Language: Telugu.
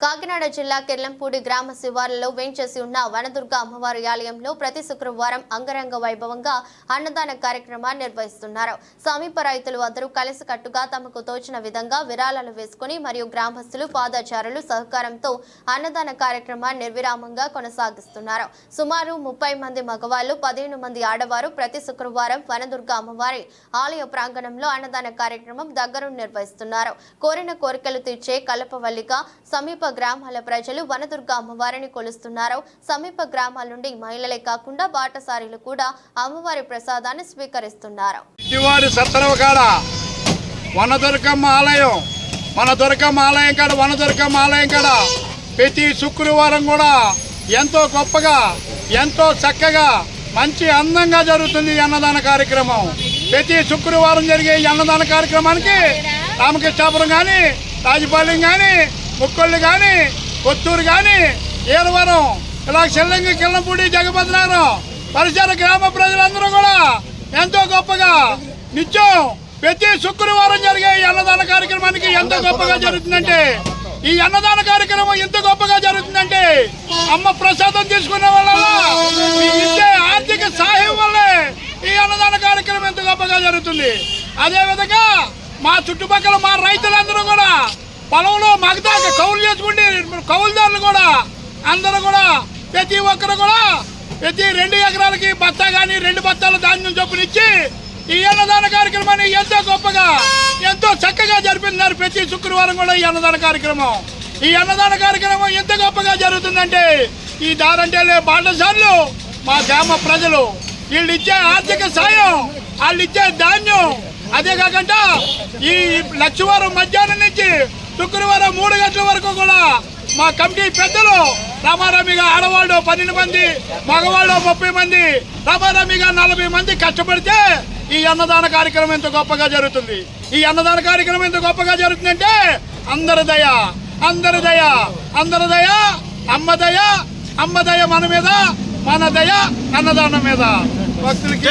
కాకినాడ జిల్లా కిర్లంపూడి గ్రామ శివార్లలో వేంచేసి ఉన్న వనదుర్గ అమ్మవారి ఆలయంలో ప్రతి శుక్రవారం అంగరంగ వైభవంగా అన్నదాన కార్యక్రమాన్ని నిర్వహిస్తున్నారు. సమీప రైతులు అందరూ కలిసికట్టుగా తమకు తోచిన విధంగా విరాళాలు వేసుకుని మరియు గ్రామస్తులు పాదాచారులు సహకారంతో అన్నదాన కార్యక్రమాన్ని నిర్విరామంగా కొనసాగిస్తున్నారు. సుమారు ముప్పై మంది మగవాళ్ళు పదిహేను మంది ఆడవారు ప్రతి శుక్రవారం వనదుర్గ అమ్మవారి ఆలయ ప్రాంగణంలో అన్నదాన కార్యక్రమం దగ్గరుండి నిర్వహిస్తున్నారు. కోరిన కోరికలు తీర్చే కలపవల్లిగా సమీప గ్రామాల ప్రజలు వనదుర్గ అమ్మవారిని కొలుస్తున్నారు. సమీప గ్రామాల నుండి మహిళలే కాకుండా బాటసారీలు కూడా అమ్మవారి ప్రసాదాన్ని స్వీకరిస్తున్నారు. వనదుర్గమ్మ ఆలయం మన దుర్గమ్మ ఆలయం కాడ వనదుర్గమ్మ ఆలయం కాడ ప్రతి శుక్రవారం కూడా ఎంతో గొప్పగా ఎంతో చక్కగా మంచి అందంగా జరుగుతుంది ఈ అన్నదాన కార్యక్రమం. ప్రతి శుక్రవారం జరిగే ఈ అన్నదాన కార్యక్రమానికి రామకృష్ణాపురం కానీ రాజపాలెం కానీ ముక్కొల్లు కానీ కొత్తూరు కానీ ఏలవరం ఇలా చెల్లంగి కిల్లంపూడి జగపతినగరం పరిసర గ్రామ ప్రజలందరూ కూడా ఎంతో గొప్పగా నిత్యం ప్రతి శుక్రవారం జరిగే ఈ అన్నదాన కార్యక్రమానికి ఎంత గొప్పగా జరుగుతుందంటే ఈ అన్నదాన కార్యక్రమం ఎంత గొప్పగా జరుగుతుందంటే అమ్మ ప్రసాదం తీసుకునే వాళ్ళ ఇచ్చే ఆర్థిక సహాయం వల్లే ఈ అన్నదాన కార్యక్రమం ఎంత గొప్పగా జరుగుతుంది. అదే విధంగా మా చుట్టుపక్కల మా రైతులందరూ కూడా పొలంలో మగదాక కౌలు చేసుకుంటే కౌలుదారులు కూడా అందరూ కూడా ప్రతి ఒక్కరు కూడా ప్రతి రెండు ఎకరాలకి బత్తా కానీ రెండు బత్తాల ధాన్యం చొప్పునిచ్చి ఈ అన్నదాన కార్యక్రమాన్ని ఎంతో గొప్పగా ఎంతో చక్కగా జరిపిస్తున్నారు ప్రతి శుక్రవారం కూడా ఈ అన్నదాన కార్యక్రమం. ఈ అన్నదాన కార్యక్రమం ఎంత గొప్పగా జరుగుతుందంటే ఈ దారంటే బాటసార్లు మా గ్రామ ప్రజలు. వీళ్ళు ఇచ్చే ఆర్థిక సాయం వాళ్ళు ఇచ్చే ధాన్యం. అదే కాకుండా ఈ లక్షవారం మధ్యాహ్నం నుంచి శుక్రవారం మూడు గంటల వరకు కూడా మా కమిటీ పెద్దలు రామారామిగా ఆడవాళ్ళు పన్నెండు మంది మగవాళ్ళు ముప్పై మంది రామారామిగా నలభై మంది కష్టపడితే ఈ అన్నదాన కార్యక్రమం ఎంత గొప్పగా జరుగుతుంది. ఈ అన్నదాన కార్యక్రమం ఎంత గొప్పగా జరుగుతుందంటే అందరి దయ అందరి దయ అందరి దయ అమ్మ దయ అమ్మ దయ మన మీద మన దయ అన్నదానం మీద. భక్తులకి